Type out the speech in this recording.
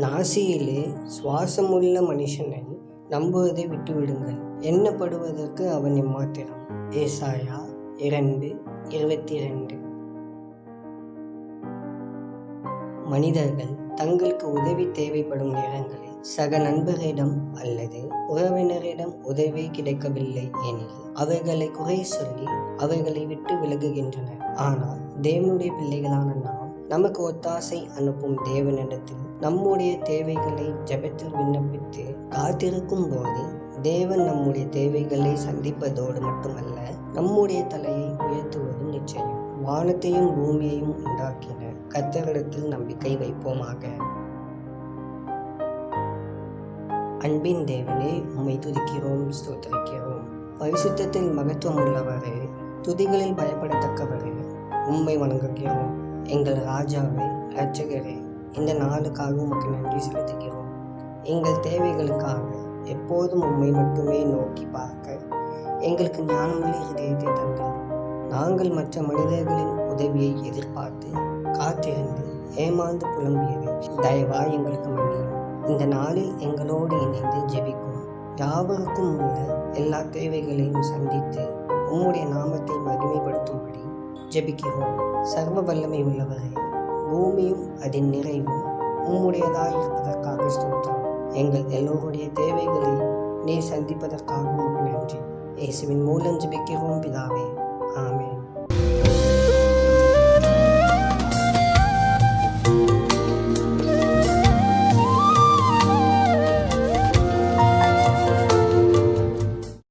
நாசியிலே சுவாசமுள்ள மனுஷனை நம்புவதை விட்டுவிடுங்கள். எண்ணப்படுவதற்கு அவன் எம்மாத்திரம்? ஏசாயா இரண்டு இருபத்தி ரெண்டு மனிதர்கள் தங்களுக்கு உதவி தேவைப்படும் நேரங்களில் சக நண்பரிடம் அல்லது உறவினரிடம் உதவி கிடைக்கவில்லை எனில் அவர்களை குறை சொல்லி அவர்களை விட்டு விலகுகின்றனர். ஆனால் தேவனுடைய பிள்ளைகளான நாம் நமக்கு ஒத்தாசை அனுப்பும் தேவனிடத்தில் நம்முடைய தேவைகளை ஜெபத்தில் விண்ணப்பித்து காத்திருக்கும் போது தேவன் நம்முடைய தேவைகளை சந்திப்பதோடு மட்டுமல்ல நம்முடைய தலையை உயர்த்துவதும் நிச்சயம். வானத்தையும் பூமியையும் உண்டாக்கின கத்தரிடத்தில் நம்பிக்கை வைப்போமாக. அன்பின் தேவனே உம்மை துதிக்கிறோம் ஸ்தோத்தரிக்கிறோம். பரிசுத்தத்தில் மகத்துவம் உள்ளவரே துதிகளில் பயப்படத்தக்கவரே உம்மை வணங்குகிறோம். எங்கள் ராஜாவே இரட்சகரே இந்த நாளுக்காக உமக்கு நன்றி செலுத்துகிறோம். எங்கள் தேவைகளுக்காக எப்போதும் உண்மை மட்டுமே நோக்கி பார்க்க. எங்களுக்கு ஞானமுள்ள இதயத்தை தந்தார் நாங்கள் மற்ற மனிதர்களின் உதவியை எதிர்பார்த்து காத்திருந்து ஏமாந்து புலம்பியது தயவாய் எங்களுக்கு மன்னியும். இந்த நாளில் எங்களோடு இணைந்து ஜெபிக்கும். யாவருக்கும் உள்ள எல்லா தேவைகளையும் சந்தித்து உம்முடைய நாமத்தை மகிமைப்படுத்தும்படி ஜெபிக்கிறோம். சர்வ வல்லமை உள்ளவரே பூமியும் அதன் நிறைவும் உம்முடையதாக இருப்பதற்காக ஸ்தோத்திரம். எங்கள் எல்லோருடைய தேவைகளை நீ சந்திப்பதற்காக நன்றி. இயேசுவின் மூலம் ஜெபிக்கிறோம் பிதாவே. ஆமென்.